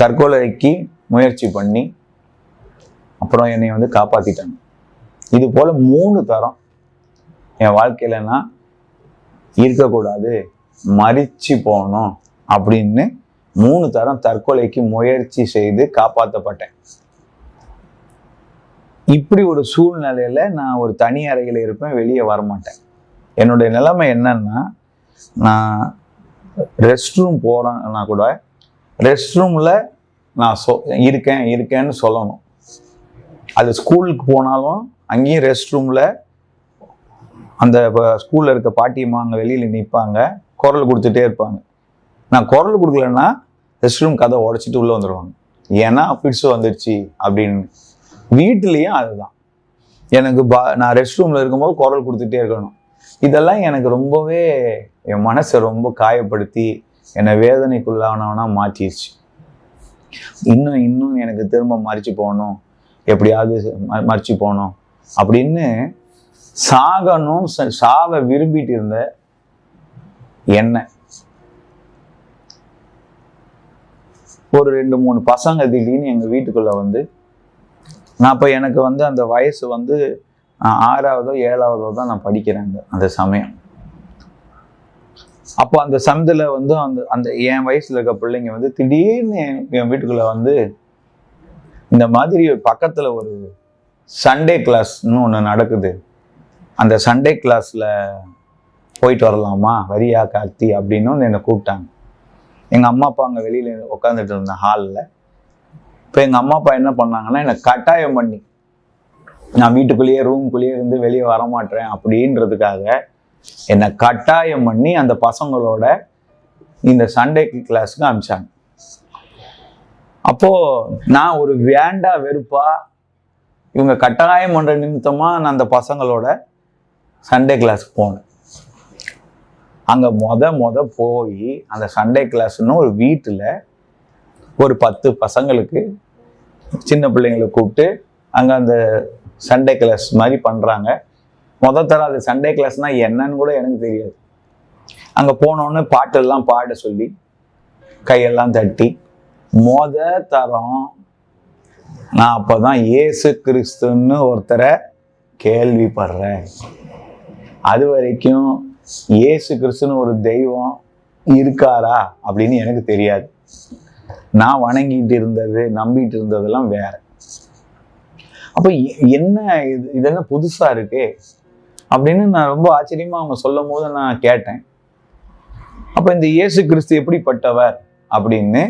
தற்கொலைக்கு முயற்சி பண்ணி அப்புறம் என்னை வந்து காப்பாத்திட்டாங்க. இது போல மூணு தரம் என் வாழ்க்கையிலன்னா இருக்கக்கூடாது மறிச்சு போகணும் அப்படின்னு மூணு தரம் தற்கொலைக்கு முயற்சி செய்து காப்பாற்றப்பட்டேன் இப்படி ஒரு சூழ்நிலையில நான் ஒரு தனி அறையில் இருப்பேன் வெளியே வரமாட்டேன். என்னுடைய நிலைமை என்னன்னா நான் ரெஸ்ட் ரூம் போகிறேன்னா கூட ரெஸ்ட் ரூமில் நான் சொ இருக்கேன் இருக்கேன்னு சொல்லணும். அது ஸ்கூலுக்கு போனாலும் அங்கேயும் ரெஸ்ட் ரூமில் அந்த ஸ்கூலில் இருக்க பாட்டியம்மா அங்கே வெளியில் நிற்பாங்க குரல் கொடுத்துட்டே இருப்பாங்க. நான் குரல் கொடுக்கலன்னா ரெஸ்ட் ரூம் கதை உடச்சிட்டு உள்ளே வந்துடுவாங்க ஏன்னா ஃபிட்ஸ் வந்துடுச்சு அப்படின்னு. வீட்டிலையும் அதுதான். எனக்கு பா நான் ரெஸ்ட் ரூமில் இருக்கும்போது குரல் கொடுத்துட்டே இருக்கணும். இதெல்லாம் எனக்கு ரொம்பவே என் மனசை ரொம்ப காயப்படுத்தி என்னை வேதனைக்குள்ளானவனா மாற்றிடுச்சு. இன்னும் இன்னும் எனக்கு திரும்ப மறிச்சு போகணும். எப்படியாவது மறிச்சு போகணும். அப்படின்னு சாகணும் ச- சாவை விரும்பிட்டு இருந்த என்ன. ஒரு ரெண்டு மூணு பசங்க திடீர்னு எங்கள் வீட்டுக்குள்ளே வந்து நான் இப்போ எனக்கு வந்து அந்த வயசு வந்து ஆறாவதோ ஏழாவதோ தான் நான் படிக்கிறேன் அந்த சமயம். அப்போ அந்த சமயத்தில் வந்து அந்த அந்த என் வயசில் இருக்க பிள்ளைங்க வந்து திடீர்னு என் என் வந்து இந்த மாதிரி பக்கத்தில் ஒரு சண்டே கிளாஸ்னு ஒன்று நடக்குது. அந்த சண்டே கிளாஸில் போயிட்டு வரலாமா? வரியா கார்த்தி? அப்படின்னு வந்து என்னை கூப்பிட்டாங்க. எங்கள் அம்மா அப்பா அங்கே வெளியில் உட்காந்துட்டு இருந்தேன் ஹாலில் இப்போ எங்கள் அம்மா அப்பா என்ன பண்ணாங்கன்னா என்னை கட்டாயம் பண்ணி நான் வீட்டுக்குள்ளேயே ரூம்குள்ளேயே இருந்து வெளியே வரமாட்டேன் அப்படின்றதுக்காக என்னை கட்டாயம் பண்ணி அந்த பசங்களோட இந்த சண்டே கிளாஸுக்கு அனுப்பிச்சாங்க அப்போ நான் ஒரு வேண்டா வெறுப்பா இவங்க கட்டாயம் பண்ற நிமித்தமா நான் அந்த பசங்களோட சண்டே கிளாஸ்க்கு போனேன். அங்க மொத மொத போய் அந்த சண்டே கிளாஸ்னு ஒரு வீட்டுல ஒரு பத்து பசங்களுக்கு சின்ன பிள்ளைங்களை கூப்பிட்டு அங்க அந்த சண்டே கிளாஸ் மாதிரி பண்றாங்க. மொதல் தர அது சண்டே கிளாஸ்னால் என்னன்னு கூட எனக்கு தெரியாது. அங்கே போனோன்னு பாட்டெல்லாம் பாட சொல்லி கையெல்லாம் தட்டி மொத தரம் நான் அப்பதான் இயேசு கிறிஸ்துன்னு ஒருத்தரை கேள்விப்படுறேன். அது வரைக்கும் ஏசு கிறிஸ்துன்னு ஒரு தெய்வம் இருக்காரா அப்படின்னு எனக்கு தெரியாது. நான் வணங்கிட்டு இருந்தது நம்பிட்டு இருந்ததெல்லாம் வேற. அப்போ என்ன இது இதெல்லாம் புதுசா இருக்குது அப்படின்னு நான் ரொம்ப ஆச்சரியமா அவங்க சொல்லும் போது நான் கேட்டேன். அப்ப இந்த இயேசு கிறிஸ்து எப்படிப்பட்டவர்? அப்படின்னு